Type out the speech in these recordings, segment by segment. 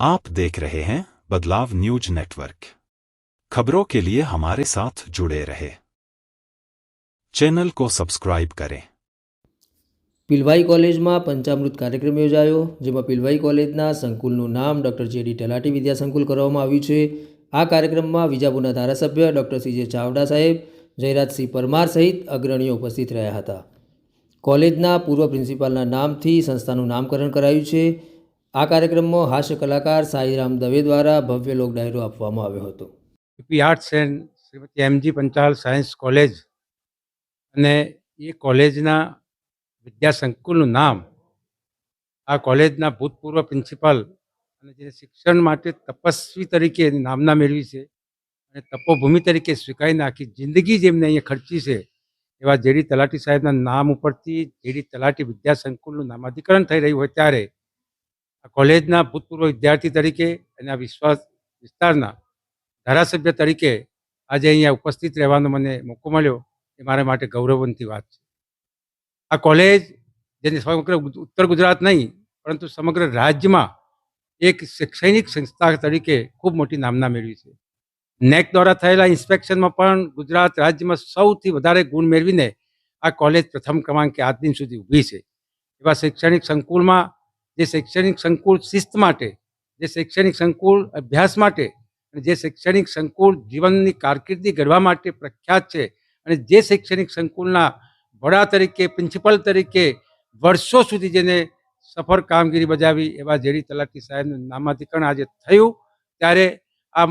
आप देख रहे हैं बदलाव न्यूज नेटवर्क खबरों के लिए हमारे साथ जुड़े रहे चैनल को सब्सक्राइब करें પિલવાઈ કોલેજમાં પંચામૃત કાર્યક્રમ યોજાયો જેમાં પિલવાઈ કોલેજના સંકુલનું નામ ડૉક્ટર જે ડી તલાટી વિદ્યા સંકુલ કરવામાં આવ્યું છે આ કાર્યક્રમમાં વિજાપુરના ધારાસભ્ય ડૉક્ટર સી જે ચાવડા સાહેબ જયરાજસિંહ પરમાર સહિત અગ્રણીઓ ઉપસ્થિત રહ્યા હતા કોલેજના પૂર્વ પ્રિન્સિપાલના નામથી સંસ્થાનું નામકરણ કરાયું છે આ કાર્યક્રમમાં હાસ્ય કલાકાર સાઈરામ દવે દ્વારા ભવ્ય લોક ડાયરો આપવામાં આવ્યો હતો. P P arts and Shrimati M G Panchal science college અને એ કોલેજના વિદ્યા સંકુલનું નામ આ કોલેજના ભૂતપૂર્વ પ્રિન્સિપાલ અને જે શિક્ષણ માટે તપસ્વી તરીકે નામના મેળવી છે અને તપોભૂમિ તરીકે સ્વીકારી નાખી, જિંદગી જેમને અહીંયા ખર્ચી છે એવા જેડી તલાટી સાહેબના નામ ઉપરથી જેડી તલાટી વિદ્યા સંકુલનું નામાધિકરણ થઈ રહ્યું હોય ત્યારે આ કોલેજના ભૂતપૂર્વ વિદ્યાર્થી તરીકે અને આ વિશ્વાસ વિસ્તારના ધારાસભ્ય તરીકે આજે અહીંયા ઉપસ્થિત રહેવાનો મને મોકો મળ્યો, એ મારા માટે ગૌરવવંતી વાત છે. આ કોલેજ, જેની સમગ્ર ઉત્તર ગુજરાત નહીં, પરંતુ સમગ્ર રાજ્યમાં એક શૈક્ષણિક સંસ્થા તરીકે ખૂબ મોટી નામના મેળવી છે. નેક દ્વારા થયેલા ઇન્સ્પેક્શનમાં પણ ગુજરાત રાજ્યમાં સૌથી વધારે ગુણ મેળવીને આ કોલેજ પ્રથમ ક્રમાંકે આજ દિન સુધી ઊભી છે. એવા શૈક્ષણિક સંકુલમાં જે શૈક્ષણિક સંકુલ શિસ્ત માટે, જે શૈક્ષણિક સંકુલ અભ્યાસ માટે અને જે શૈક્ષણિક સંકુલ જીવનની કારકિર્દી ઘડવા માટે પ્રખ્યાત છે અને જે શૈક્ષણિક સંકુલના વડા તરીકે પ્રિન્સિપલ તરીકે વર્ષો સુધી જેને સફળ કામગીરી બજાવી એવા જેડી તલાટી સાહેબનું નામાધિકરણ આજે થયું, ત્યારે આ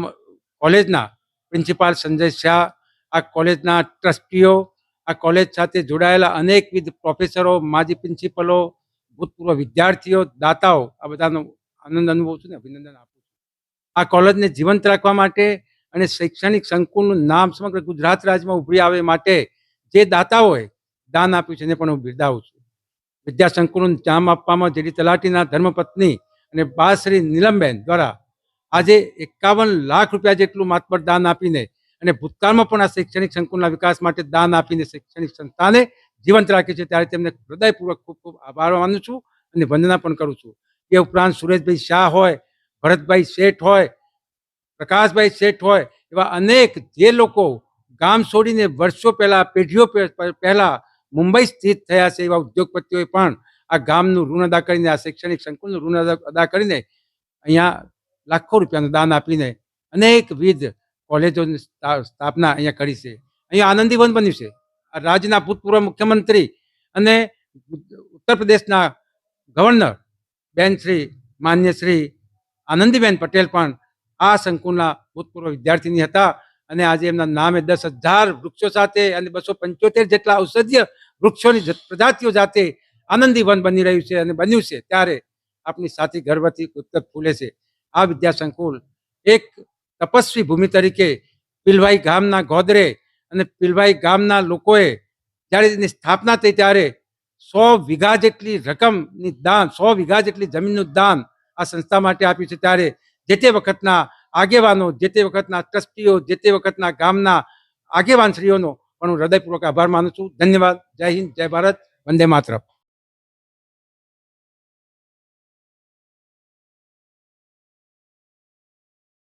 કોલેજના પ્રિન્સિપાલ સંજય શાહ, આ કોલેજના ટ્રસ્ટીઓ, આ કોલેજ સાથે જોડાયેલા અનેકવિધ પ્રોફેસરો માજી પ્રિન્સિપલો ભૂતપૂર્વ વિદ્યાર્થીઓ, દાતાઓ આ બધાનો આનંદ અનુભવું છું ને અભિનંદન આપું છું. આ કોલેજને જીવંત રાખવા માટે અને શૈક્ષણિક સંકુલનું નામ સમગ્ર ગુજરાત રાજ્યમાં ઉભરી આવે માટે જે દાતાઓએ દાન આપ્યું છે એને પણ હું બિરદાવું છું. વિદ્યા સંકુલનું નામ આપવામાં જેડી તલાટીના ધર્મપત્ની અને બા શ્રી નીલમબેન દ્વારા આજે એકાવન લાખ રૂપિયા જેટલું માતબર દાન આપીને અને ભૂતકાળમાં પણ આ શૈક્ષણિક સંકુલના વિકાસ માટે દાન આપીને શૈક્ષણિક સંસ્થાને જીવંત રાખી છે, ત્યારે તેમને હૃદયપૂર્વક ખૂબ ખૂબ આભાર માનું છું અને વંદના પણ કરું છું. એ ઉપરાંત સુરેશભાઈ શાહ હોય, ભરતભાઈ શેઠ હોય, પ્રકાશભાઈ શેઠ હોય, એવા અનેક જે લોકો ગામ છોડીને વર્ષો પહેલાં, પેઢીઓ પહેલાં મુંબઈ સ્થિત થયા છે એવા ઉદ્યોગપતિઓએ પણ આ ગામનું ઋણ અદા કરીને, આ શૈક્ષણિક સંકુલનું ઋણ અદા કરીને અહીંયા લાખો રૂપિયાનું દાન આપીને અનેકવિધ કોલેજોની સ્થાપના અહીંયા કરી છે. અહીંયા આનંદીવન બન્યું છે. રાજ્યના ભૂતપૂર્વ મુખ્યમંત્રી અને ઉત્તર પ્રદેશના ગવર્નર બેન શ્રી, માન્ય શ્રી આનંદીબેન પટેલ પણ આ સંકુલના ભૂતપૂર્વ વિદ્યાર્થીની હતા અને આજે એમના નામે દસ હજાર વૃક્ષો સાથે અને બસો પંચોતેર જેટલા ઔષધીય વૃક્ષોની પ્રજાતિઓ સાથે આનંદીવન બની રહ્યું છે અને બન્યું છે. ત્યારે આપની સાથી ગર્વથી પુસ્તક ફૂલે છે. આ વિદ્યા સંકુલ એક તપસ્વી ભૂમિ તરીકે પિલવાઈ ગામના ગોદરે અને પીલભાઈ ગામના લોકોએ જ્યારે એની સ્થાપના થઈ ત્યારે સો વીઘા જેટલી રકમની દાન, સો વીઘા જેટલી જમીનનું દાન આ સંસ્થા માટે આપ્યું છે. ત્યારે જે તે વખતના આગેવાનો, જે તે વખતના ટ્રસ્ટીઓ, જે તે વખતના ગામના આગેવાનશ્રીઓનો પણ હું હૃદયપૂર્વક આભાર માનું છું. ધન્યવાદ. જય હિન્દ, જય ભારત. વંદે માતરમ.